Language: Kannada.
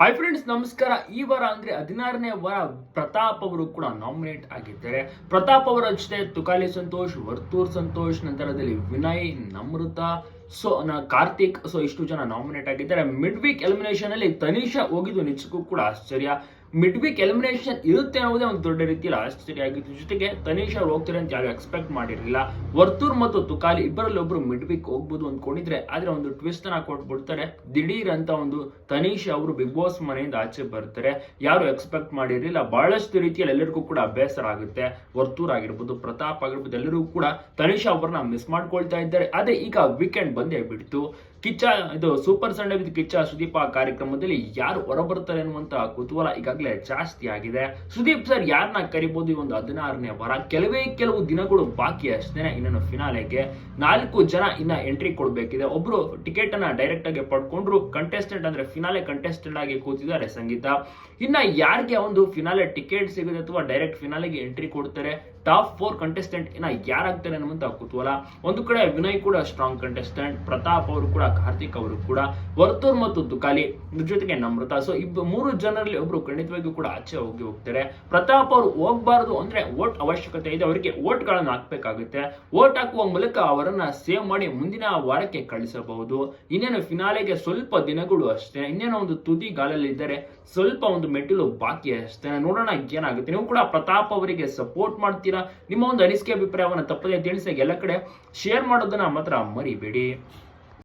ಹಾಯ್ ಫ್ರೆಂಡ್ಸ್ ನಮಸ್ಕಾರ. ಈ ವಾರ ಅಂದ್ರೆ ಹದಿನಾರನೇ ವಾರ ಪ್ರತಾಪ್ ಅವರು ಕೂಡ ನಾಮಿನೇಟ್ ಆಗಿದ್ದಾರೆ. ಪ್ರತಾಪ್ ಅವರ ಜೊತೆ ತುಕಾಲಿ ಸಂತೋಷ್, ವರ್ತೂರ್ ಸಂತೋಷ್, ನಂತರದಲ್ಲಿ ವಿನಯ್ ನಮೃತ ಸೊ ಕಾರ್ತಿಕ್ ಸೊ ಇಷ್ಟು ಜನ ನಾಮಿನೇಟ್ ಆಗಿದ್ದಾರೆ. ಮಿಡ್ ವೀಕ್ ಎಲಿಮಿನೇಷನ್ ಅಲ್ಲಿ ತನಿಷಾ ಹೋಗಿದ್ದು ನಿಜಕ್ಕೂ ಕೂಡ ಆಶ್ಚರ್ಯ. ಮಿಡ್ ವೀಕ್ ಎಲಿಮಿನೇಷನ್ ಇರುತ್ತೆ ಅನ್ನೋದೇ ಒಂದು ದೊಡ್ಡ ರೀತಿಯಲ್ಲಿ ಆಶ್ಚರ್ಯ ಆಗಿತ್ತು ಜೊತೆಗೆ ತನಿಷಾ ಅವ್ರು ಹೋಗ್ತಾರೆ ಅಂತ ಯಾರು ಎಕ್ಸ್ಪೆಕ್ಟ್ ಮಾಡಿರಲಿಲ್ಲ. ವರ್ತೂರ್ ಮತ್ತು ತುಕಾಲಿ ಇಬ್ಬರಲ್ಲಿ ಒಬ್ರು ಮಿಡ್ ವೀಕ್ ಹೋಗ್ಬೋದು ಅಂದ್ಕೊಂಡಿದ್ರೆ ಆದ್ರೆ ಒಂದು ಟ್ವಿಸ್ಟ್ ಅನ್ನ ಕೊಟ್ಬಿಡ್ತಾರೆ. ದಿಢೀರ್ ಅಂತ ಒಂದು ತನೀಶ್ ಅವರು ಬಿಗ್ ಬಾಸ್ ಮನೆಯಿಂದ ಆಚೆ ಬರ್ತಾರೆ. ಯಾರು ಎಕ್ಸ್ಪೆಕ್ಟ್ ಮಾಡಿರಲಿಲ್ಲ. ಬಹಳಷ್ಟು ರೀತಿಯಲ್ಲಿ ಎಲ್ಲರಿಗೂ ಕೂಡ ಬೇಸರ ಆಗುತ್ತೆ. ವರ್ತೂರ್ ಆಗಿರ್ಬೋದು, ಪ್ರತಾಪ್ ಆಗಿರ್ಬೋದು ಎಲ್ಲರಿಗೂ ಕೂಡ ತನಿಷಾ ಅವರನ್ನ ಮಿಸ್ ಮಾಡ್ಕೊಳ್ತಾ ಇದ್ದಾರೆ. ಅದೇ ಈಗ ವೀಕೆಂಡ್ ಬಂದೇ ಬಿಡ್ತು. ಕಿಚ್ಚ, ಇದು super Sunday with Kichcha Sudeep ಕಾರ್ಯಕ್ರಮದಲ್ಲಿ ಯಾರು ಹೊರಬರ್ತಾರೆ ಅನ್ನುವಂತ ಕುತೂಹಲ ಈಗಾಗಲೇ ಜಾಸ್ತಿ ಆಗಿದೆ. ಸುದೀಪ್ ಸರ್ ಯಾರನ್ನ ಕರಿಬಹುದು ಈ ಒಂದು ಹದಿನಾರನೇ ವಾರ? ಕೆಲವೇ ಕೆಲವು ದಿನಗಳು ಬಾಕಿ ಅಷ್ಟೇ ಇನ್ನೊಂದು ಫಿನಾಲೆಗೆ ನಾಲ್ಕು ಜನ ಇನ್ನ ಎಂಟ್ರಿ ಕೊಡಬೇಕಿದೆ. ಒಬ್ರು ಟಿಕೆಟ್ ಅನ್ನ ಡೈರೆಕ್ಟ್ ಆಗಿ ಪಡ್ಕೊಂಡ್ರು ಕಂಟೆಸ್ಟೆಂಟ್ ಅಂದ್ರೆ ಫಿನಾಲೆ ಕಂಟೆಸ್ಟೆಂಟ್ ಆಗಿ ಕೂತಿದ್ದಾರೆ ಸಂಗೀತ. ಇನ್ನ ಯಾರಿಗೆ ಒಂದು ಫಿನಾಲೆ ಟಿಕೆಟ್ ಸಿಗುತ್ತೆ ಅಥವಾ ಡೈರೆಕ್ಟ್ ಫಿನಾಲೆಗೆ ಎಂಟ್ರಿ ಕೊಡ್ತಾರೆ? ಟಾಪ್ ಫೋರ್ ಕಂಟೆಸ್ಟೆಂಟ್ ಇನ್ನ ಯಾರಾಗ್ತಾರೆ ಅನ್ನುವಂತ ಕುತೂಹಲ. ಒಂದು ಕಡೆ ವಿನಯ್ ಕೂಡ ಸ್ಟ್ರಾಂಗ್ ಕಂಟೆಸ್ಟೆಂಟ್ ಪ್ರತಾಪ್ ಅವರು ಕೂಡ, ಕಾರ್ತಿಕ್ ಅವರು ಕೂಡ, ವರ್ತೂರ್ ಮತ್ತು ದುಕಾಲಿ ಜೊತೆಗೆ ನಮ್ರತಾ. ಸೊ ಇಬ್ಬ ಮೂರು ಜನರಲ್ಲಿ ಒಬ್ರು ಖಂಡಿತವಾಗಿಯೂ ಕೂಡ ಆಚೆ ಹೋಗಿ ಹೋಗ್ತಾರೆ. ಪ್ರತಾಪ್ ಅವರು ಹೋಗ್ಬಾರ್ದು ಅಂದ್ರೆ ವೋಟ್ ಅವಶ್ಯಕತೆ ಇದೆ. ಅವರಿಗೆ ವೋಟ್ ಗಳನ್ನ ಹಾಕ್ಬೇಕಾಗುತ್ತೆ. ವೋಟ್ ಹಾಕುವ ಮೂಲಕ ಅವರನ್ನ ಸೇವ್ ಮಾಡಿ ಮುಂದಿನ ವಾರಕ್ಕೆ ಕಳಿಸಬಹುದು. ಇನ್ನೇನು ಫಿನಾಲೆಗೆ ಸ್ವಲ್ಪ ದಿನಗಳು ಅಷ್ಟೇ. ಇನ್ನೇನೋ ಒಂದು ತುದಿ ಗಾಲಲ್ಲಿ ಇದ್ದಾರೆ ಸ್ವಲ್ಪ ಒಂದು ಮೆಟ್ಟಿಲು ಬಾಕಿ ಅಷ್ಟೇ. ನೋಡೋಣ ಏನಾಗುತ್ತೆ. ನೀವು ಕೂಡ ಪ್ರತಾಪ್ ಅವರಿಗೆ ಸಪೋರ್ಟ್ ಮಾಡ್ತೀರಾ? ನಿಮ್ಮ ಒಂದು ಅನಿಸಿಕೆ ಅಭಿಪ್ರಾಯವನ್ನು ತಪ್ಪದೆ ತಿಳಿಸಿ. ಎಲ್ಲ ಕಡೆ ಶೇರ್ ಮಾಡೋದನ್ನ ಮಾತ್ರ ಮರಿಬೇಡಿ.